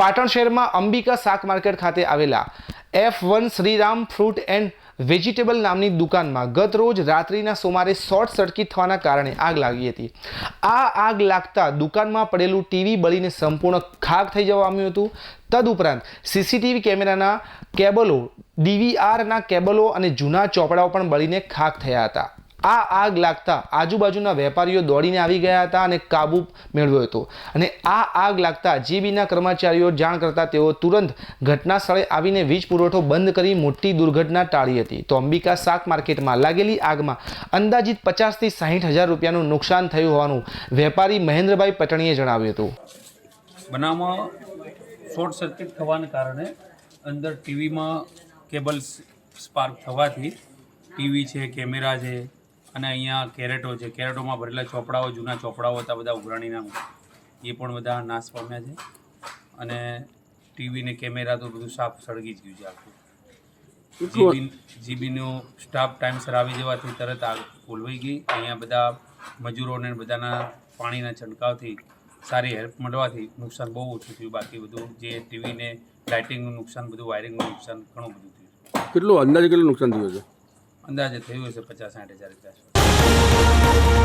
પાટણ શહેરમાં અંબિકા શાક માર્કેટ ખાતે આવેલા F one Shriram fruit and vegetable નામની દુકાનમાં ગત રોજ રાત્રિના સુમારે શોર્ટ સર્કિટ થવાના કારણે આગ લાગી હતી. આ આગ લાગતા દુકાનમાં પડેલું ટીવી બળીને સંપૂર્ણ ખાક થઈ જવા પામ્યું હતું. તદુપરાંત સીસીટીવી કેમેરાના કેબલો, ડીવીઆરના કેબલો અને જૂના ચોપડાઓ પણ બળીને ખાક થયા હતા. આ આગ લાગતા આજુબાજુના વેપારીઓ દોડીને આવી ગયા હતા અને કાબુ મેળવ્યો હતો. અને આ આગ લાગતા જીબીના કર્મચારીઓ જાણ કરતા તેઓ તુરંત ઘટના સ્થળે આવીને વીજ પુરવઠો બંધ કરી મોટી દુર્ઘટના ટાળી હતી. તો અંબિકા શાક માર્કેટમાં લાગેલી આગમાં અંદાજિત પચાસથી સાહીઠ હજાર રૂપિયાનું નુકસાન થયું હોવાનું વેપારી મહેન્દ્રભાઈ પટણીએ જણાવ્યું હતું. બનાવમાં શોર્ટ સર્કિટ થવાને કારણે અંદર ટીવીમાં કેબલ સ્પાર્ક થવાથી ટીવી છે, કેમેરા છે અને અહીંયા કેરેટો છે. કેરેટોમાં ભરેલા ચોપડાઓ જૂના ચોપડાઓ હતા બધા ઉઘરાણીના. એ પણ બધા નાશ પામ્યા છે. અને ટીવી ને કેમેરા તો બધું સાફ સળગી જ ગયું છે આખું. જીબી જીબીનો સ્ટાફ ટાઈમસર આવી જવાથી તરત આગ ફૂલવાઈ ગઈ. અહીંયા બધા મજૂરોને બધાના પાણીના છંટકાવથી સારી હેલ્પ મળવાથી નુકસાન બહુ ઓછું થયું. બાકી બધું જે ટીવીને લાઇટિંગનું નુકસાન બધું વાયરિંગનું નુકસાન ઘણું બધું થયું. કેટલું અંદાજે કેટલું નુકસાન થયું છે અંદાજે થયું હશે પચાસ સાઠ હજાર